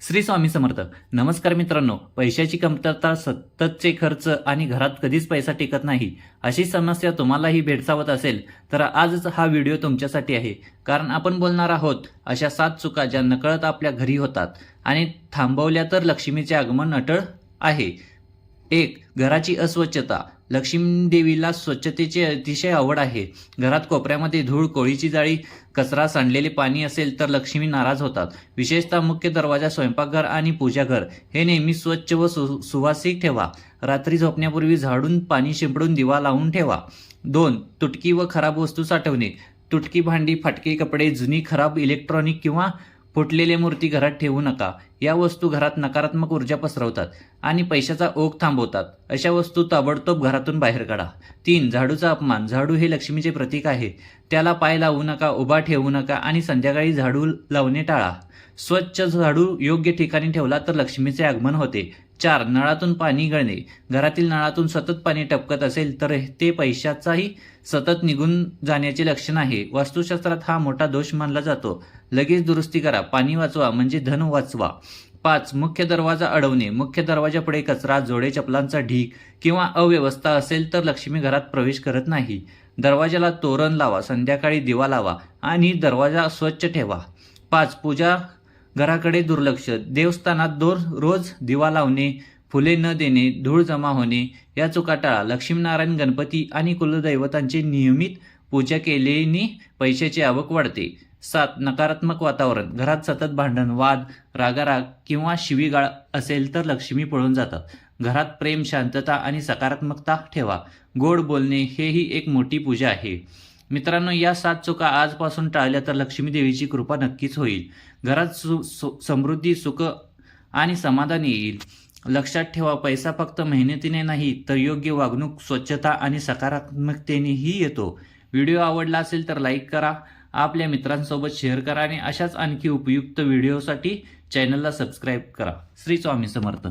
श्री स्वामी समर्थ. नमस्कार मित्रांनो पैशाची कमतरता सततचे खर्च आणि घरात कधीच पैसा टिकत नाही अशी समस्या तुम्हालाही भेडसावत असेल तर आजच हा व्हिडिओ तुमच्यासाठी आहे. कारण आपण बोलणार आहोत अशा सात चुका ज्या नकळत आपल्या घरी होतात आणि थांबवल्या तर लक्ष्मीचे आगमन अटळ आहे. एक घराची अस्वच्छता. लक्ष्मीदेवीला स्वच्छतेची अतिशय आवड आहे. घरात कोपऱ्यामध्ये धूळ कोळीची जाळी कचरा सांडलेले पाणी असेल तर लक्ष्मी नाराज होतात. विशेषतः मुख्य दरवाजा स्वयंपाकघर आणि पूजाघर. हे नेहमी स्वच्छ व सु सुवासिक ठेवा. रात्री झोपण्यापूर्वी झाडून पाणी शिंपडून दिवा लावून ठेवा. दोन तुटकी व खराब वस्तू साठवणे. तुटकी भांडी फाटके कपडे जुनी खराब इलेक्ट्रॉनिक किंवा फुटलेले मूर्ती घरात ठेवू नका. या वस्तू घरात नकारात्मक ऊर्जा पसरवतात आणि पैशाचा ओघ थांबवतात. अशा वस्तू ताबडतोब घरातून बाहेर काढा. तीन झाडूचा अपमान. झाडू हे लक्ष्मीचे प्रतीक आहे. त्याला पाय लावू नका उभा ठेवू नका आणि संध्याकाळी झाडू लावणे टाळा. स्वच्छ झाडू योग्य ठिकाणी ठेवला तर लक्ष्मीचे आगमन होते. चार नळातून पाणी गळणे. घरातील नळातून सतत पाणी टपकत असेल तर ते पैशाचाही सतत निघून जाण्याचे लक्षण आहे. वास्तुशास्त्रात हा मोठा दोष मानला जातो. लगेच दुरुस्ती करा. पाणी वाचवा म्हणजे धन वाचवा. पाच मुख्य दरवाजा अडवणे. मुख्य दरवाजापुढे कचरा जोडे चपलांचा ढीक किंवा अव्यवस्था असेल तर लक्ष्मी घरात प्रवेश करत नाही. दरवाजाला तोरण लावा संध्याकाळी दिवा लावा आणि दरवाजा स्वच्छ ठेवा. पाच पूजा घराकडे दुर्लक्ष. देवस्थानात दोर रोज दिवा लावणे फुले न देणे धूळ जमा होणे या चुका टाळा. लक्ष्मीनारायण गणपती आणि कुलदैवतांची नियमित पूजा केल्याने पैशाची आवक वाढते. सात नकारात्मक वातावरण. घरात सतत भांडण वाद रागाराग किंवा शिवीगाळ असेल तर लक्ष्मी पळून जातात. घरात प्रेम शांतता आणि सकारात्मकता ठेवा. गोड बोलणे हेही एक मोठी पूजा आहे. मित्रांनो या सात चुका आजपासून टाळल्या तर लक्ष्मी देवीची कृपा नक्कीच होईल. घरात सु सु- समृद्धी सुख आणि समाधान येईल. लक्षात ठेवा पैसा फक्त मेहनतीने नाही तर योग्य वागणूक स्वच्छता आणि सकारात्मकतेनेही येतो. व्हिडिओ आवडला असेल तर लाईक करा आपल्या मित्रांसोबत शेअर करा आणि अशाच आणखी उपयुक्त व्हिडिओसाठी चॅनलला सबस्क्राईब करा. श्री स्वामी समर्थ.